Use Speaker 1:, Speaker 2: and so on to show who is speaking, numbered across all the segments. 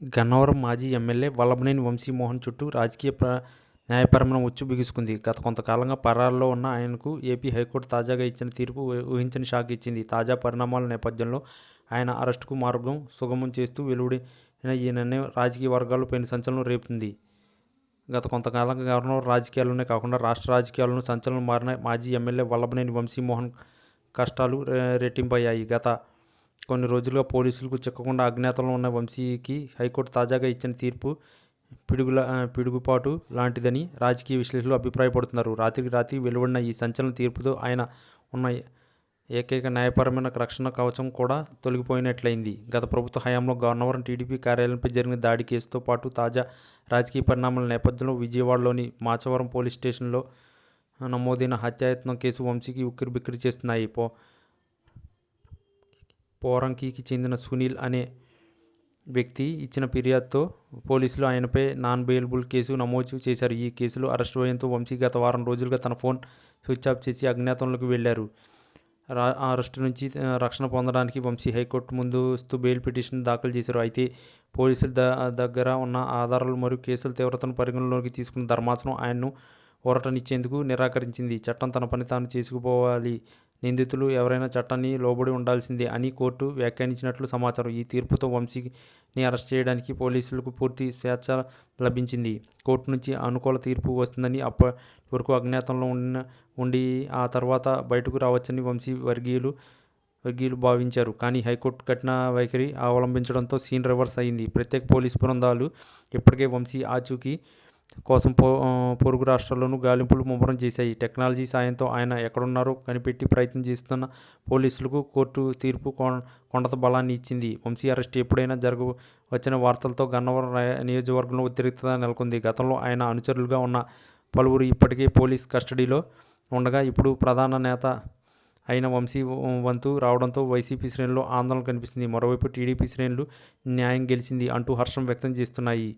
Speaker 1: గన్నవరం మాజీ ఎమ్మెల్యే వల్లభనేని వంశీమోహన్ చుట్టూ రాజకీయ ప్ర న్యాయపరమైన ఉచ్చు బిగుసుకుంది. గత కొంతకాలంగా పరారులో ఉన్న ఆయనకు ఏపీ హైకోర్టు తాజాగా ఇచ్చిన తీర్పు ఊహించని షాక్ ఇచ్చింది. తాజా పరిణామాల నేపథ్యంలో ఆయన అరెస్టుకు మార్గం సుగమం చేస్తూ వెలువడిన ఈ నిర్ణయం రాజకీయ వర్గాలు పెను సంచలనం రేపుతుంది గత కొంతకాలంగా గవర్నర్ రాజకీయాల్లోనే కాకుండా రాష్ట్ర రాజకీయాలను సంచలనం మారిన మాజీ ఎమ్మెల్యే వల్లభనేని వంశీమోహన్ కష్టాలు రెట్టింపయ్యాయి. గత కొన్ని రోజులుగా పోలీసులకు చిక్కకుండా అజ్ఞాతంలో ఉన్న వంశీకి హైకోర్టు తాజాగా ఇచ్చిన తీర్పు పిడుగుల పిడుగుపాటు లాంటిదని రాజకీయ విశ్లేషకులు అభిప్రాయపడుతున్నారు. రాత్రికి రాత్రి వెలువడిన ఈ సంచలన తీర్పుతో ఆయన ఉన్న ఏకైక న్యాయపరమైన రక్షణ కవచం కూడా తొలగిపోయినట్లయింది. గత ప్రభుత్వ హయాంలో గవర్నవరం టీడీపీ కార్యాలయంపై జరిగిన దాడి కేసుతో పాటు తాజా రాజకీయ పరిణామాల నేపథ్యంలో విజయవాడలోని మాచవరం పోలీస్ స్టేషన్లో నమోదైన హత్యాయత్నం కేసు వంశీకి ఉక్కిరి బిక్కిరి చేస్తున్నాయి. పో పోరంకికి చెందిన సునీల్ అనే వ్యక్తి ఇచ్చిన ఫిర్యాదుతో పోలీసులు ఆయనపై నాన్ బెయిలబుల్ కేసు నమోదు చేశారు. ఈ కేసులో అరెస్ట్ అయ్యేంతో వంశీ గత వారం రోజులుగా తన ఫోన్ స్విచ్ ఆఫ్ చేసి అజ్ఞాతంలోకి వెళ్ళారు. రా ఆ నుంచి రక్షణ పొందడానికి వంశీ హైకోర్టు ముందస్తు బెయిల్ పిటిషన్ దాఖలు చేశారు. అయితే పోలీసుల ద దగ్గర ఉన్న ఆధారాలు మరియు కేసుల తీవ్రతను పరిగణలోకి తీసుకున్న ధర్మాసనం ఆయన్ను ఊరటనిచ్చేందుకు నిరాకరించింది. చట్టం తన పని తాను చేసుకుపోవాలి. నిందితులు ఎవరైనా చట్టాన్ని లోబడి ఉండాల్సిందే అని కోర్టు వ్యాఖ్యానించినట్లు సమాచారం. ఈ తీర్పుతో వంశీని అరెస్ట్ చేయడానికి పోలీసులకు పూర్తి స్వేచ్ఛ లభించింది. కోర్టు నుంచి అనుకూల తీర్పు వస్తుందని అప్పటి వరకు అజ్ఞాతంలో ఉన్న ఉండి ఆ తర్వాత బయటకు రావచ్చని వంశీ వర్గీయులు వర్గీయులు భావించారు. కానీ హైకోర్టు కఠిన వైఖరి అవలంబించడంతో సీన్ రివర్స్ అయింది. ప్రత్యేక పోలీస్ బృందాలు ఇప్పటికే వంశీ ఆచూకీ కోసం పో పొరుగు రాష్ట్రాల్లోనూ గాలింపులు ముమ్మరం చేశాయి. టెక్నాలజీ సాయంతో ఆయన ఎక్కడున్నారో కనిపెట్టి ప్రయత్నం చేస్తున్న పోలీసులకు కోర్టు తీర్పు కొండత బలాన్ని ఇచ్చింది. వంశీ అరెస్ట్ ఎప్పుడైనా జరగ వచ్చిన వార్తలతో గన్నవరం నియోజకవర్గంలో ఉద్రిక్తత నెలకొంది. గతంలో ఆయన అనుచరులుగా ఉన్న పలువురు ఇప్పటికే పోలీస్ కస్టడీలో ఉండగా ఇప్పుడు ప్రధాన నేత అయిన వంశీ వంతు రావడంతో వైసీపీ శ్రేణుల్లో ఆందోళన కనిపిస్తుంది. మరోవైపు టీడీపీ శ్రేణులు న్యాయం గెలిచింది అంటూ హర్షం వ్యక్తం చేస్తున్నాయి.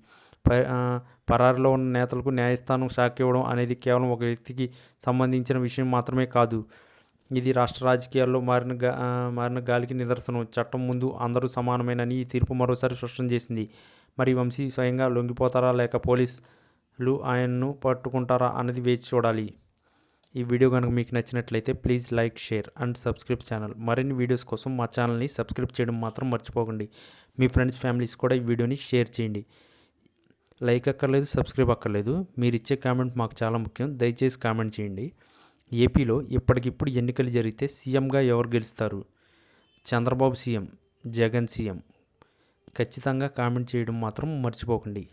Speaker 1: ప- పరారిలో ఉన్న నేతలకు న్యాయస్థానం షాక్ ఇవ్వడం అనేది కేవలం ఒక వ్యక్తికి సంబంధించిన విషయం మాత్రమే కాదు. ఇది రాష్ట్ర రాజకీయాల్లో మారిన గా మారిన గాలికి నిదర్శనం. చట్టం ముందు అందరూ సమానమేనని ఈ తీర్పు మరోసారి స్పష్టం చేసింది. మరి వంశీ స్వయంగా లొంగిపోతారా లేక పోలీసులు ఆయన్ను పట్టుకుంటారా అన్నది వేచి చూడాలి. ఈ వీడియో కనుక మీకు నచ్చినట్లయితే please like share and subscribe channel. మరిన్ని వీడియోస్ కోసం మా ఛానల్ని సబ్స్క్రైబ్ చేయడం మాత్రం మర్చిపోకండి. మీ ఫ్రెండ్స్ ఫ్యామిలీస్ కూడా ఈ వీడియోని షేర్ చేయండి. లైక్ అక్కర్లేదు సబ్స్క్రైబ్ అక్కర్లేదు. మీరు ఇచ్చే కామెంట్ మాకు చాలా ముఖ్యం. దయచేసి కామెంట్ చేయండి. ఏపీలో ఇప్పటికిప్పుడు ఎన్నికలు జరిగితే సీఎంగా ఎవరు గెలుస్తారు? Chandrababu CM Jagan CM. ఖచ్చితంగా కామెంట్ చేయడం మాత్రం మర్చిపోకండి.